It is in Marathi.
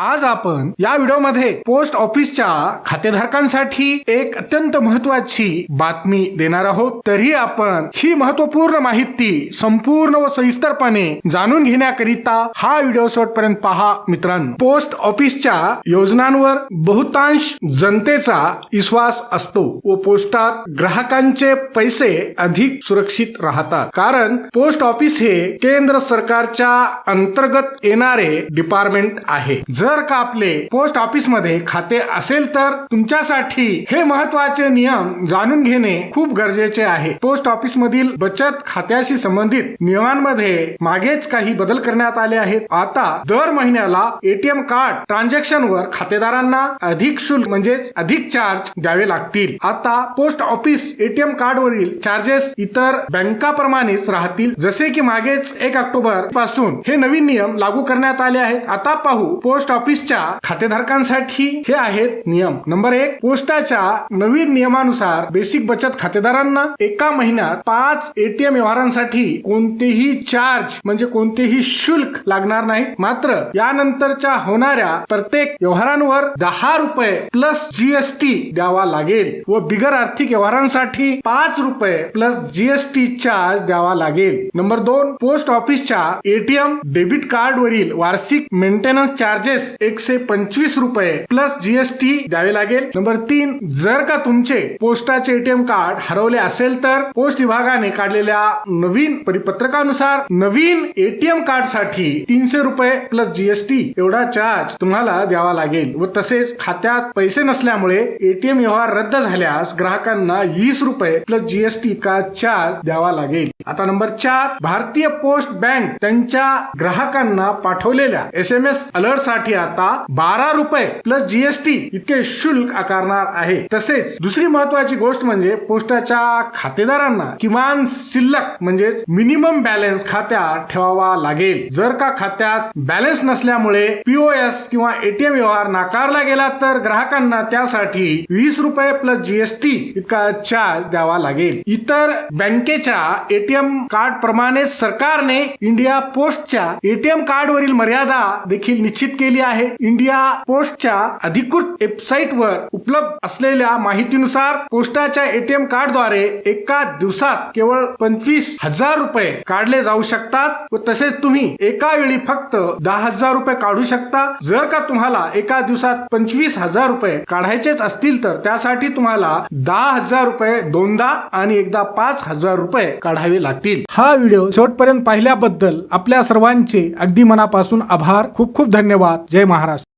आज आपण या व्हिडिओमध्ये पोस्ट ऑफिसच्या खातेधारकांसाठी एक अत्यंत महत्वाची बातमी देणार आहोत. तरी आपण ही महत्त्वपूर्ण माहिती संपूर्ण व सविस्तरपणे जाणून घेण्याकरिता हा व्हिडिओ शेवटपर्यंत पहा. मित्रांनो पोस्ट ऑफिसच्या योजनांवर बहुतांश जनतेचा विश्वास असतो व पोस्टात ग्राहकांचे पैसे अधिक सुरक्षित राहतात. कारण पोस्ट ऑफिस हे केंद्र सरकारच्या अंतर्गत येणारे डिपार्टमेंट आहे. जर का आपले पोस्ट ऑफिसमध्ये खाते असेल तर तुमच्यासाठी हे महत्त्वाचे नियम जाणून घेणे खूप गरजेचे आहे. पोस्ट ऑफिस मधील बचत खात्याशी संबंधित नियमांमध्ये मागेच काही बदल करण्यात आले आहेत. आता दर महिन्याला एटीएम कार्ड ट्रान्झॅक्शन वर खातेदारांना अधिक शुल्क म्हणजेच अधिक चार्ज द्यावे लागतील. आता पोस्ट ऑफिस एटीएम कार्ड वरील चार्जेस इतर बँकाप्रमाणेच राहतील. जसे की मागेच एक ऑक्टोबरपासून हे नवीन नियम लागू करण्यात आले आहेत. आता पाहू पोस्ट ऑफिसच्या खातेधारकांसाठी हे आहेत नियम. नंबर एक पोस्टाच्या नवीन नियमानुसार बेसिक बचत खातेदारांना एका महिन्यात पाच एटीएम व्यवहारांसाठी कोणतेही चार्ज म्हणजे कोणतेही शुल्क लागणार नाही. मात्र यानंतरच्या होणाऱ्या प्रत्येक व्यवहारांवर दहा रुपये प्लस जीएसटी द्यावा लागेल व बिगर आर्थिक व्यवहारांसाठी पाच रुपये प्लस जीएसटी चार्ज द्यावा लागेल. नंबर दोन पोस्ट ऑफिसच्या एटीएम डेबिट कार्ड वरील वार्षिक मेंटेनन्स चार्जेस एकशे पंचवीस रुपये प्लस जीएसटी द्यावे लागेल. नंबर तीन जर का तुमचे पोस्टाचे एटीएम कार्ड हरवले असेल तर पोस्ट विभागाने काढलेल्या नवीन परिपत्रकानुसार नवीन एटीएम कार्डसाठी तीनशे रुपये प्लस जीएसटी एवढा चार्ज तुम्हाला द्यावा लागेल. व तसेच खात्यात पैसे नसल्यामुळे एटीएम व्यवहार रद्द झाल्यास ग्राहकांना वीस रुपये प्लस जीएसटी का चार्ज द्यावा लागेल. आता नंबर चार भारतीय पोस्ट बँक त्यांच्या ग्राहकांना पाठवलेल्या एस एम एस अलर्टसाठी आता बारा रुपये प्लस जीएसटी इतके शुल्क आकारणार आहे. तसेच दुसरी महत्वाची गोष्ट म्हणजे पोस्टाच्या खातेदारांना किमान शिल्लक म्हणजे मिनिमम बॅलन्स खात्यात ठेवावा लागेल. जर का खात्यात बॅलन्स नसल्यामुळे पीओएस किंवा एटीएम व्यवहार नाकारला गेला तर ग्राहकांना त्यासाठी वीस रुपये प्लस जीएसटी इतका चार्ज द्यावा लागेल. इतर बँकेच्या एटीएम कार्ड प्रमाणे सरकारने इंडिया पोस्टच्या एटीएम कार्ड वरील मर्यादा देखील निश्चित केली आहे. इंडिया पोस्टच्या अधिकृत वेबसाईट वर उपलब्ध असलेल्या माहितीनुसार पोस्टाच्या एटीएम कार्डद्वारे एका दिवसात केवळ पंचवीस हजार रुपये काढले जाऊ शकतात व तसेच तुम्ही एका वेळी फक्त दहा हजार रुपये काढू शकता. जर का तुम्हाला एका दिवसात पंचवीस हजार रुपये काढायचेच असतील तर त्यासाठी तुम्हाला दहा हजार रुपये दोनदा आणि एकदा पाच हजार रुपये काढावे लागतील. हा व्हिडिओ शेवटपर्यंत पाहिल्याबद्दल आपल्या सर्वांचे अगदी मनापासून आभार. खूप खूप धन्यवाद. जय महाराष्ट्र.